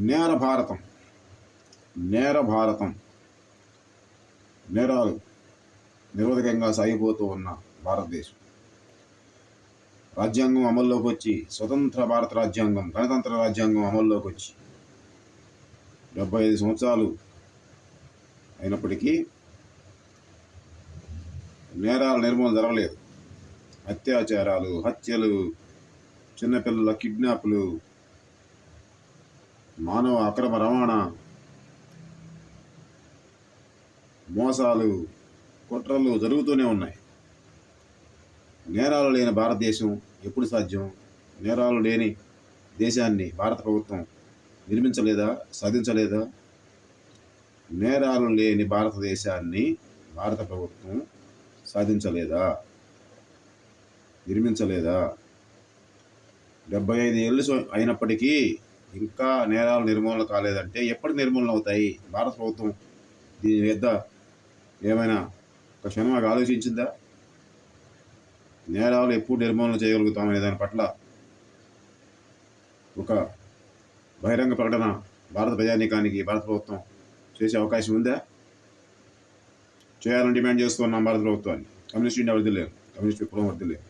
నేర భారతం. నేర భారతం. నేరాలు నిరోధకంగా సాగిపోతూ ఉన్న భారతదేశం. రాజ్యాంగం అమల్లోకి వచ్చి స్వతంత్ర భారత రాజ్యాంగం గణతంత్ర రాజ్యాంగం అమల్లోకి వచ్చి డెబ్బై ఐదు సంవత్సరాలు అయినప్పటికీ నేరాల నిర్మూలన జరగలేదు. అత్యాచారాలు హత్యలు చిన్నపిల్లల కిడ్నాప్లు మానవ అక్రమ రవాణా మోసాలు కుట్రలు జరుగుతూనే ఉన్నాయి. నేరాలు లేని భారతదేశం ఎప్పుడు సాధ్యం? నేరాలు లేని దేశాన్ని భారత ప్రభుత్వం నిర్మించలేదా? సాధించలేదా? నేరాలు లేని భారతదేశాన్ని భారత ప్రభుత్వం సాధించలేదా? నిర్మించలేదా? డెబ్బై ఐదు ఏళ్ళు అయినప్పటికీ ఇంకా నేరాలు నిర్మూలన కాలేదంటే ఎప్పటి నిర్మూలన అవుతాయి? భారత ప్రభుత్వం దీని మీద ఏమైనా ఒక క్షణం ఆలోచించిందా? నేరాలు ఎప్పుడు నిర్మూలన చేయగలుగుతామనే దాని పట్ల ఒక బహిరంగ ప్రకటన భారత ప్రజానీకానికి భారత ప్రభుత్వం చేసే అవకాశం ఉందా? చేయాలని డిమాండ్ చేస్తున్నాం భారత ప్రభుత్వాన్ని. కమ్యూనిస్ట్ ఇండియా వదిలేదు కమ్యూనిస్ట్ విప్లవం వదిలేదు